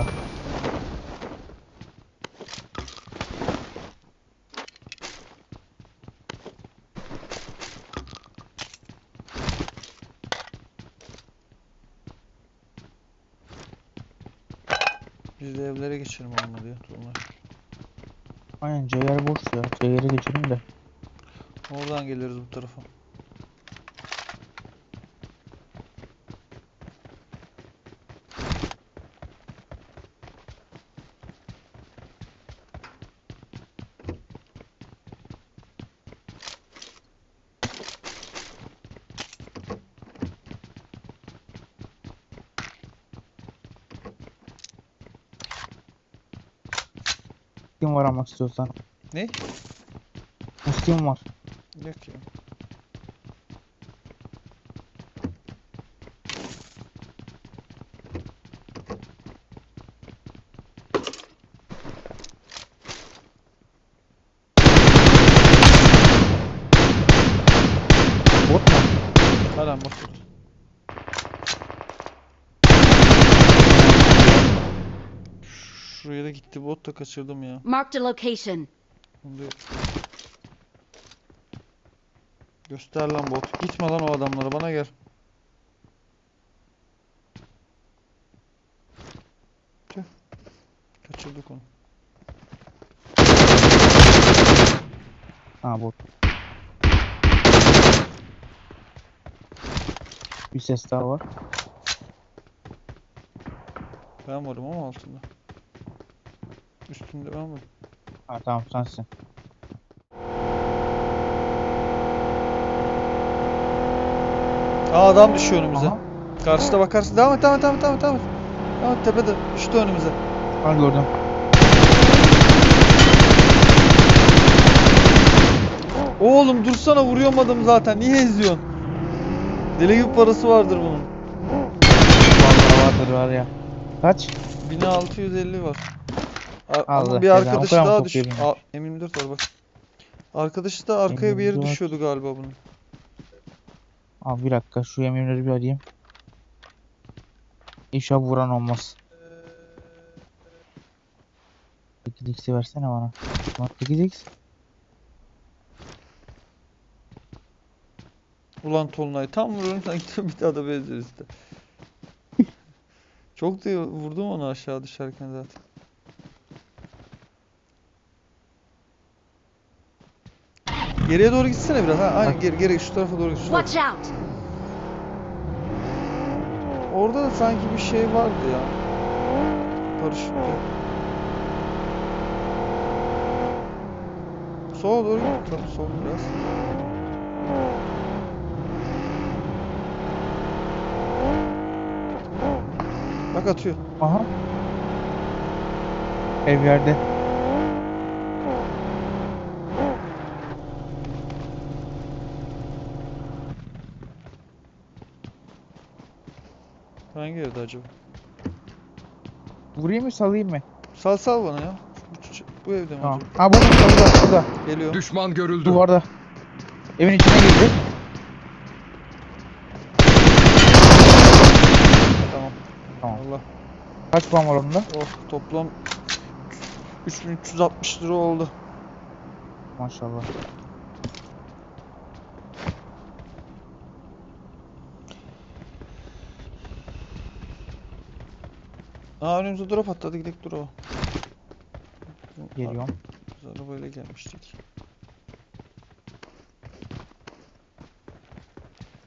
Ya. Biz de evlere geçelim olmadı ya. Durma. Aynen C yer boş ya. C yere geçelim de. Oradan geliriz bu tarafa. Muslim var ama istiyorsan. Ne? Muslim var. Yok ya. Bot mu? Hala bakıyoruz. Da gitti bot da kaçırdım ya. Marked a location. Göster lan bot. Gitme lan o adamlara bana gel. Tüh. Kaçırdık onu. Ha bot. Bir ses daha var. Ben varım ama altında. Üstünde ben varım. Ha tamam sensin. Aa adam düşüyor önümüze. Aha. Karşıda bakarsın. Devam et, devam et, devam et, devam et, devam et. Devam et, tepede. Düştü önümüze. Ha gördüm. Oğlum dursana vuruyorum adamı zaten. Niye eziyorsun? Deli gibi parası vardır bunun. Vallahi vardır var ya. Kaç? 1650 var. A- Allah ama bir cezanı, arkadaşı o kadar mı daha çok düş. iyi bilmiyorum. Aa, M24 var bak. Arkadaşı da arkaya bir yere M24. düşüyordu galiba bunun. Abi bir dakika şu yeminleri bir arayayım. İnşallah vuran olmaz. 8x'i versene bana. Lan 8x. Ulan Tolunay tam vuruyorum sanki bir daha da benziyor işte. Çok da vurdum onu aşağı düşerken zaten. Geriye doğru gitsene biraz. Ha, aynen geri, geri şu tarafa doğru git. Şu tarafa. Watch out! Orada da sanki bir şey vardı ya. Paraşütte. Sola doğru git lan sol biraz. Bak atıyor. Aha. Ev yerde. Hangi evde acaba? Vurayım mı salayım mı? Sal sal bana ya. Bu, bu evde mi Tamam. acaba? Ha burada burada burada. Geliyor. Düşman görüldü. Duvarda. Evin içine girdi. Tamam. Tamam. Allah. Kaç puan var onda? Oh toplam 3360 lira oldu. Maşallah. Aa önümüze drop attı hadi gidelim drop'a. Geliyorum. Biz arabayla gelmiştik.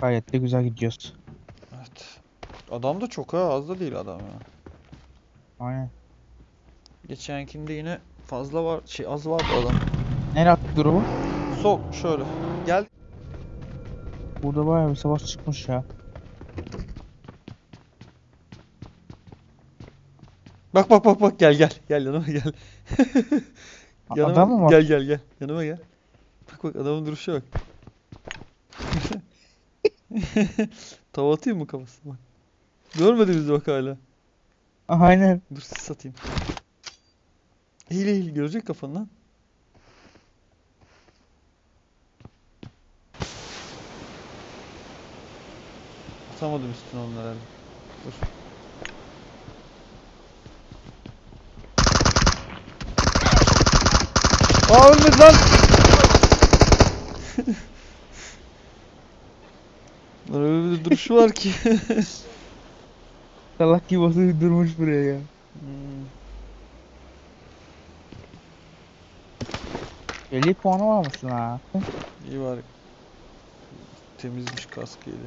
Gayet de güzel gidiyoruz. Evet. Adam da çok ha az da değil adam ya. Aynen. Geçenkinde yine fazla var şey az vardı adam. Nereye attık durumu? Sol şöyle. Gel. Burada bayağı bir savaş çıkmış ya. Bak bak bak bak gel gel. Gel yanıma gel. Yanıma Adam mı gel gel gel. Yanıma gel. Bak bak adamın duruşa bak. Tava atayım mı kafasına bak. Görmedi bizi bak hala. Aynen. Dur sis satayım. Eğil eğil görecek kafanı lan. Atamadım üstüne onları herhalde. Dur. Aa ölmedi lan. Lan öyle bir duruşu var ki. Salak gibi basıp durmuş buraya ya. Hmm. 50 puanı varmış lan ha. İyi var. Temizmiş kaskıyla.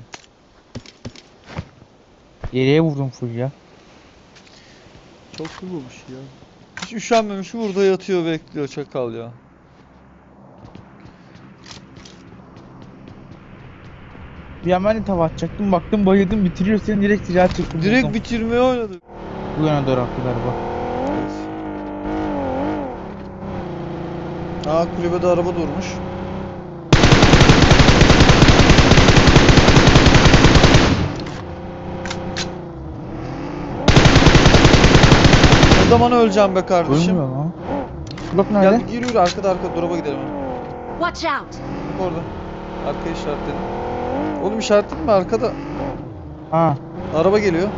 Geriye vurdum full ya. Çok sıvımış ya. Hiç üşenmemiş burada yatıyor bekliyor çakal ya. Bir an ben de tava atacaktım. Baktım bayıldım bitiriyor seni direkt silah çektim. Direkt bitirmeye oynadı. Bu yana doğru attı galiba. Aa kulübede araba durmuş. Ne zaman öleceğim be kardeşim? Ölmüyor lan. Nerede? Gel gir yürü arkada arka drop'a gidelim. Watch out! Orada. Arkaya işaretledim. Oğlum işaretledin mi arkada? Ha. Araba geliyor.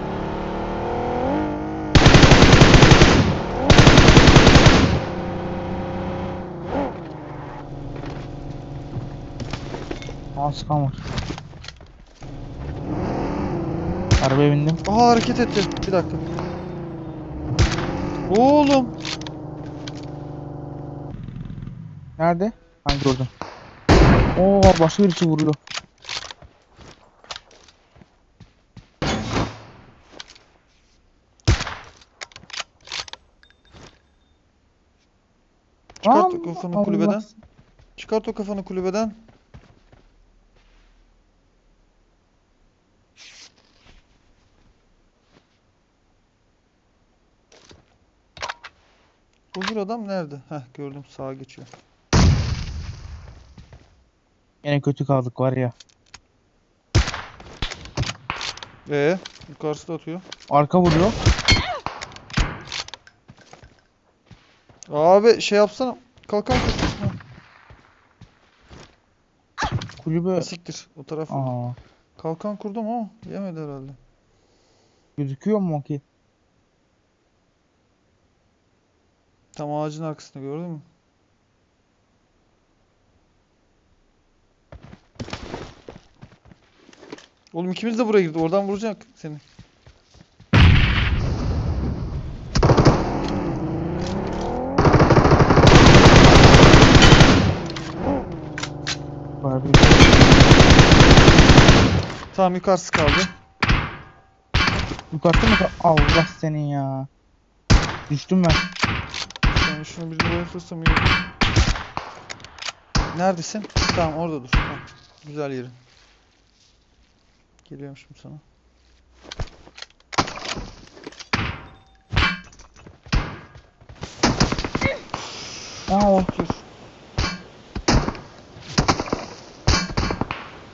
Aa sıkan var. Arabaya bindim. Aha hareket etti. Bir dakika. Oğlum. Nerede? Ha gördüm. Oo başka birisi vuruyor. Çıkart o kafanı Allah. kulübeden. Çıkart o kafanı kulübeden. Öbür adam nerede? Heh gördüm sağa geçiyor. Yine kötü kaldık var ya. Ee, yukarısı da atıyor. Arka vuruyor. Abi şey yapsana. Kalkan kalk. Kulübe. Siktir o taraf. Aa, Kalkan kurdum ama yemedi herhalde. gözüküyor mu ki? Tam ağacın arkasında gördün mü? Oğlum ikimiz de buraya girdi. Oradan vuracak seni. Bir. Tamam yukarısı kaldı. Yukarıda mı? Allah senin ya. Düştüm ben. Şunu bir buraya tutsam iyi olur. Neredesin? Tamam orada dur. Tamam. Güzel yerin. Geliyorum şimdi sana. Aa o. Dur.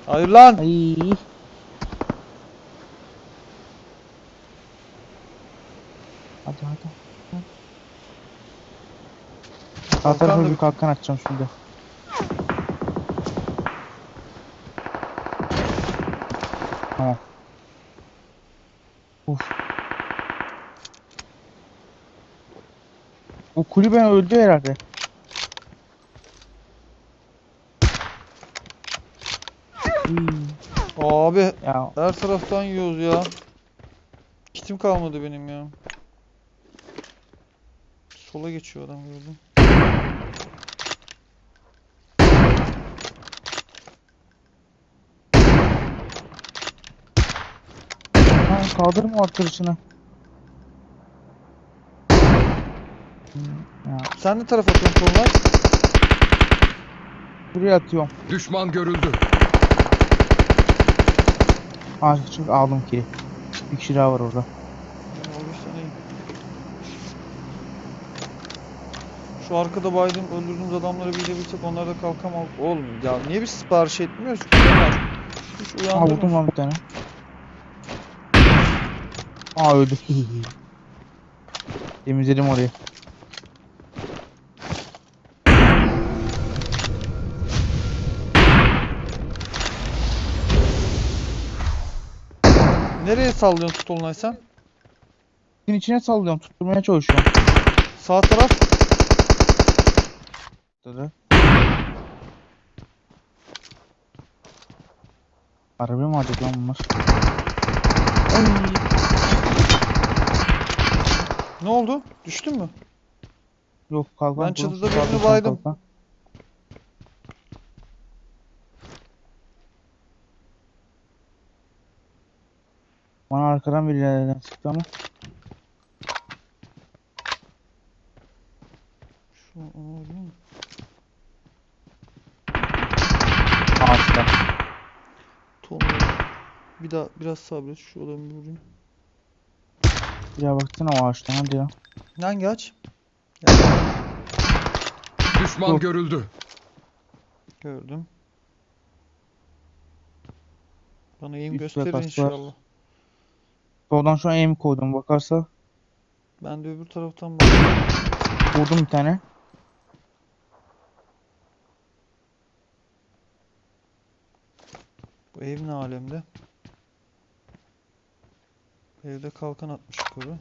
Hayır lan. Ay. Hadi hadi. Sağ tarafa bir kalkan atacağım şimdi. Tamam. Uf. Bu kulübe öldü herhalde. Hmm, Abi Ya her taraftan yiyoruz ya. Kitim kalmadı benim ya. Sola geçiyor adam gördüm. Kaldırma artırışını. Ya Sen ne tarafa atıyorsun kollar? buraya atıyorum. Düşman görüldü. Aa çünkü aldım kili. Bir kişi daha var orada. Şu arkada baydım öldürdüğümüz adamları bir de bilsek onlar da kalkamaz. Oğlum ya niye biz sipariş etmiyoruz ki? Hiç Aa vurdum lan bir tane. Aa öldü. Temizledim orayı. Nereye sallıyorsun tutulunay sen? Din içine sallıyorum tutturmaya çalışıyorum. Sağ taraf. Atladı. Araba mı acaba bunlar? Ay. Ne oldu? Düştün mü? Yok kalkan. Ben çatıda birini kalkan, baydım. kalkan. Bana arkadan bir yerden sıktı ama. Şu alayım. Ağaçta. Tonla. Bir daha biraz sabret. Şu adamı vurayım. Daha baksana o ağaçtan hadi ya. Hangi aç? Düşman Dur. görüldü. Gördüm. Bana kas var. inşallah. Soldan şu an aim koydum bakarsa. Ben de öbür taraftan bak. Vurdum bir tane. Bu ev ne alemde? Evde kalkan atmış yukarı.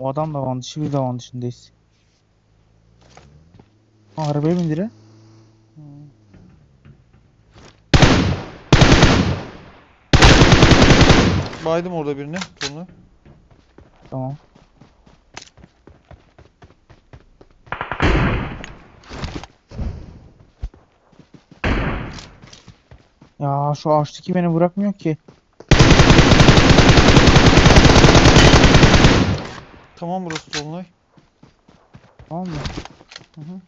O adam da van dışı biz de van dışındayız. Ha, arabaya bindir. Hı. Baydım orada birini. Tonla. Tamam. Ya şu ağaçtaki beni bırakmıyor ki. Tamam burası Dolunay. Tamam mı? Hı hı.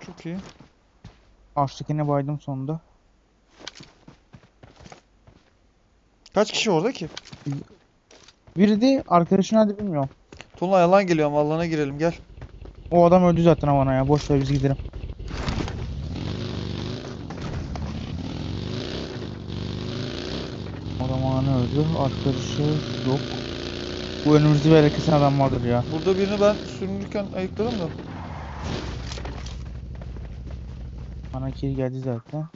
Çok iyi. Ağaçtakine baydım sonunda. Kaç kişi orada ki? Biri de arkadaşın hadi bilmiyorum. Tolunay yalan geliyor ama alana girelim gel. O adam öldü zaten havana ya. Boş ver biz gidelim. Havana öldü. Arkadaşı yok. Bu önümüzde bir kesin adam vardır ya. Burada birini ben sürünürken ayıkladım da. Bana kill geldi zaten.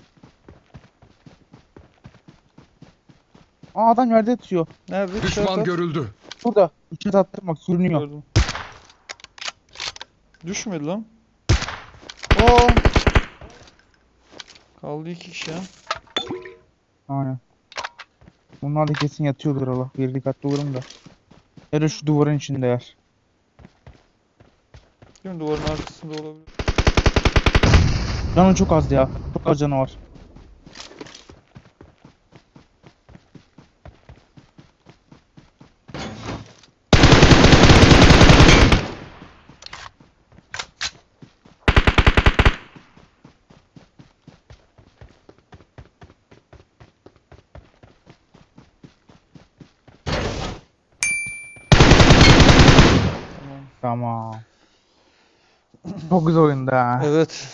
Aa adam yerde yatıyor. Nerede? Düşman görüldü. Burada. İçe attım bak sürünüyor. Gördüm. Düşmedi lan. Aa! Kaldı iki kişi ha. Aynen. Bunlar da kesin yatıyordur Allah. Bir dikkatli olurum da. Ya da şu duvarın içinde yer. Duvarın arkasında olabilir. Canı çok az ya. Çok az canı var. Tamam. Çok güzel oyunda. Evet.